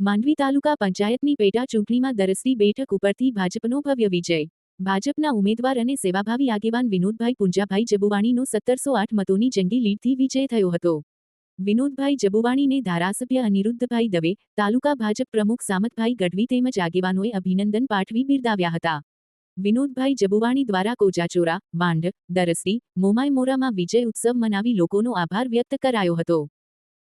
માંડવી તાલુકા પંચાયતની પેટા ચૂંટણીમાં દરસરી બેઠક ઉપરથી ભાજપનો ભવ્ય વિજય. ભાજપના ઉમેદવાર અને સેવાભાવી આગેવાન વિનોદભાઈ પુંજાભાઈ જબુવાણીનો સત્તરસો આઠ મતોની જંગી લીડથી વિજય થયો હતો. વિનોદભાઈ જબુવાણીને ધારાસભ્ય અનિરુદ્ધભાઈ દવે, તાલુકા ભાજપ પ્રમુખ સામતભાઈ ગઢવી તેમજ આગેવાનોએ અભિનંદન પાઠવી બિરદાવ્યા હતા. વિનોદભાઈ જબુવાણી દ્વારા કોજાચોરા વાંઢ દરસરી મોમાય મોરામાં વિજય ઉત્સવ મનાવી લોકોનો આભાર વ્યક્ત કરાયો હતો.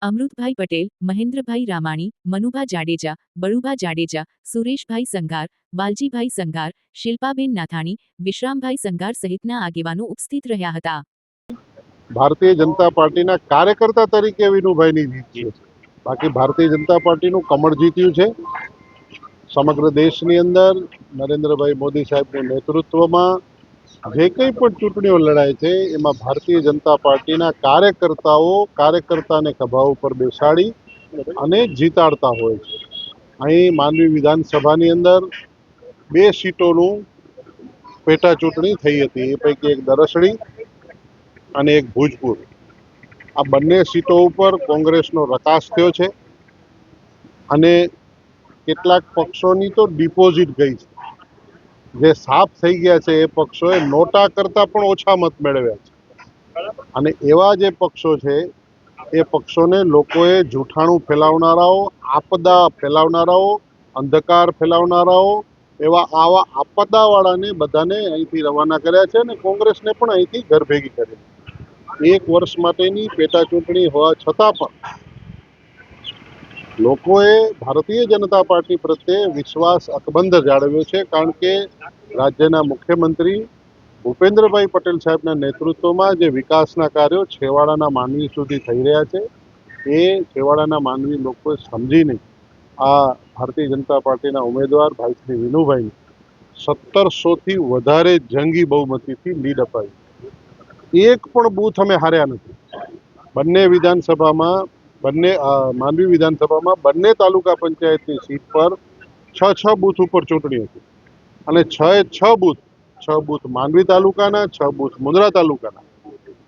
અમૃતભાઈ પટેલ, મહેન્દ્રભાઈ રામાણી, મનુભા જાડેજા, બળુભા જાડેજા, સુરેશભાઈ સંઘાર, બાલજીભાઈ સંઘાર, શિલ્પાબેન નાથાણી, વિશ્રામભાઈ સંઘાર સહિતના આગેવાનો ઉપસ્થિત રહ્યા હતા. ભારતીય જનતા પાર્ટીના કાર્યકર્તા તરીકે વિનુભાઈની જીત છે. બાકી ભારતીય જનતા પાર્ટીનું કમળ જીત્યું છે. સમગ્ર દેશની અંદર નરેન્દ્રભાઈ મોદી સાહેબના નેતૃત્વમાં જે કંઈ પણ ચૂંટણીઓ લડાય છે, એમાં ભારતીય જનતા પાર્ટીના કાર્યકર્તાઓ કાર્યકર્તાને ખભા ઉપર બેસાડી અને જીતાડતા હોય છે. અહીં માનવી વિધાનસભાની અંદર બે સીટોનું પેટા ચૂંટણી થઈ હતી. એ પૈકી એક દરસડી અને એક ભૂજપુર. આ બંને સીટો ઉપર કોંગ્રેસનો રકાસ થયો છે અને કેટલાક પક્ષોની તો ડિપોઝિટ ગઈ છે. જે સાફ થઈ ગયા છે એ પક્ષોએ નોટા કરતાં પણ ઓછા મત મેળવ્યા છે. અને એવા જે પક્ષો છે, એ પક્ષોને લોકોએ જૂઠાણું ફેલાવનારાઓ, આપદા ફેલાવનારાઓ, અંધકાર ફેલાવનારાઓ એવા આવા આપદાવાળાને બધાને અહીંથી રવાના કર્યા છે અને કોંગ્રેસને પણ અહીંથી ઘર ભેગી કરી. એક વર્ષ માટેની પેટા ચૂંટણી હોવા છતાં પણ લોકોએ ભારતીય જનતા પાર્ટી પ્રત્યે વિશ્વાસ અકબંધ જાળવ્યો છે, કારણ કે રાજ્યના મુખ્યમંત્રી ભૂપેન્દ્રભાઈ પટેલ સાહેબના નેતૃત્વમાં જે વિકાસના કાર્યો છેવાડાના માનવી સુધી થઈ રહ્યા છે, એ છેવાડાના માનવી લોકોએ સમજીને આ ભારતીય જનતા પાર્ટીના ઉમેદવાર ભાઈ શ્રી વિનુભાઈ સત્તરસોથી વધારે જંગી બહુમતીથી લીડ અપાવી એક પણ બૂથ અમે હાર્યા નથી. બંને વિધાનસભામાં બંને માંડવી વિધાનસભામાં બંને તાલુકા પંચાયતની સીટ પર છ છ બૂથ ઉપર ચૂંટણી હતી. અને છ એ છ બૂથ છ બૂથ માંડવી તાલુકાના, છ બૂથ મુંદ્રા તાલુકાના.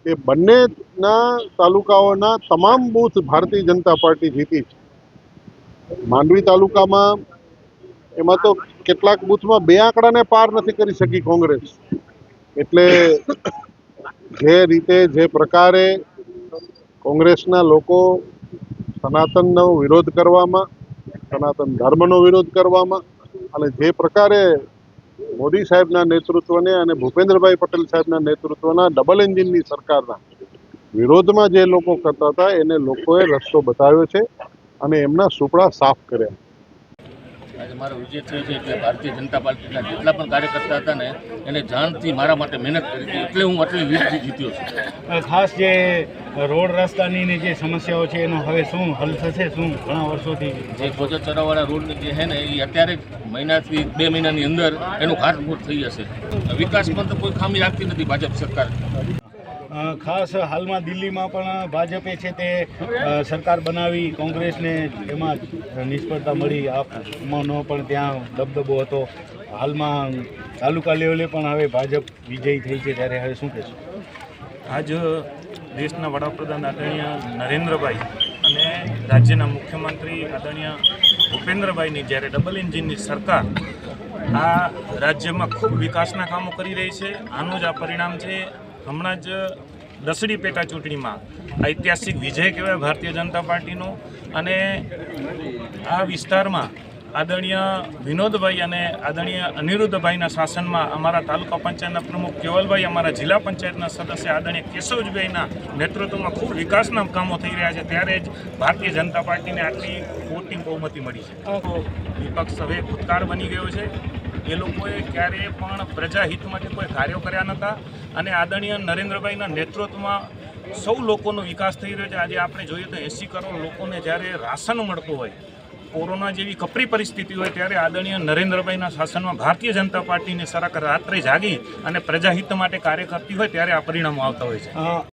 એ બંનેના તાલુકાઓના તમામ બૂથ ભારતીય જનતા પાર્ટી જીતી છે. માંડવી તાલુકામાં એમાં તો કેટલાક બૂથમાં બે આંકડાને પાર નથી કરી શકી કોંગ્રેસ. એટલે જે રીતે, જે પ્રકારે કોંગ્રેસના લોકો સનાતનનો વિરોધ કરવામાં, સનાતન ધર્મનો વિરોધ કરવામાં અને જે પ્રકારે મોદી સાહેબના નેતૃત્વને અને ભૂપેન્દ્રભાઈ પટેલ સાહેબના નેતૃત્વના ડબલ એન્જિનની સરકારના વિરોધમાં જે લોકો કરતા હતા, એને લોકોએ રસ્તો બતાવ્યો છે અને એમના સુપડા સાફ કર્યા આજે મારો વિજય થયો છે એટલે ભારતીય જનતા પાર્ટીના જેટલા પણ કાર્યકર્તા હતા ને એને જાણથી મારા માટે મહેનત કરી હતી. એટલે હું આટલી લીડથી જીત્યો છું. ખાસ જે રોડ રસ્તાની જે સમસ્યાઓ છે એનો હવે શું હલ થશે શું ઘણા વર્ષોથી? જે ગોજા ચરાવાળા રોડની જે છે ને એ અત્યારે મહિનાથી બે મહિનાની અંદર એનું ઘાટમૂટ થઈ જશે. વિકાસમાં તો કોઈ ખામી રાખતી નથી ભાજપ સરકાર. ખાસ હાલમાં દિલ્હીમાં પણ ભાજપે છે તે સરકાર બનાવી, કોંગ્રેસને એમાં નિષ્ફળતા મળી. આપનો પણ ત્યાં દબદબો હતો. હાલમાં તાલુકા લેવલે પણ હવે ભાજપ વિજયી થઈ છે ત્યારે હવે શું કહેશું? આજ દેશના વડાપ્રધાન આદરણીય નરેન્દ્રભાઈ અને રાજ્યના મુખ્યમંત્રી આદરણીય ભૂપેન્દ્રભાઈની જ્યારે ડબલ એન્જિનની સરકાર આ રાજ્યમાં ખૂબ વિકાસના કામો કરી રહી છે. આનું જ આ પરિણામ છે. હમણાં જ દસડી પેટા ચૂંટણીમાં ઐતિહાસિક વિજય કહેવાય ભારતીય જનતા પાર્ટીનો. અને આ વિસ્તારમાં આદરણીય વિનોદભાઈ અને આદરણીય અનિરુદ્ધભાઈના શાસનમાં અમારા તાલુકા પંચાયતના પ્રમુખ કેવલભાઈ અમારા જિલ્લા પંચાયતના સદસ્ય આદરણીય કેશવજીભાઈના નેતૃત્વમાં ખૂબ વિકાસના કામો થઈ રહ્યા છે. ત્યારે જ ભારતીય જનતા પાર્ટીને આટલી મોટી બહુમતી મળી છે. તો વિપક્ષ હવે ભૂતકાળ બની ગયો છે. એ લોકોએ ક્યારેય પણ પ્રજાહિત માટે કોઈ કાર્યો કર્યા નહોતા અને આદરણીય નરેન્દ્રભાઈના નેતૃત્વમાં સૌ લોકોનો વિકાસ થઈ રહ્યો છે. આજે આપણે જોઈએ તો એંસી કરોડ લોકોને જ્યારે રાશન મળતું હોય, કોરોના જેવી કપરી પરિસ્થિતિ હોય, ત્યારે આદરણીય નરેન્દ્રભાઈના શાસનમાં ભારતીય જનતા પાર્ટીની સરકાર રાત્રે જાગી અને પ્રજાહિત માટે કાર્ય કરતી હોય, ત્યારે આ પરિણામો આવતા હોય છે.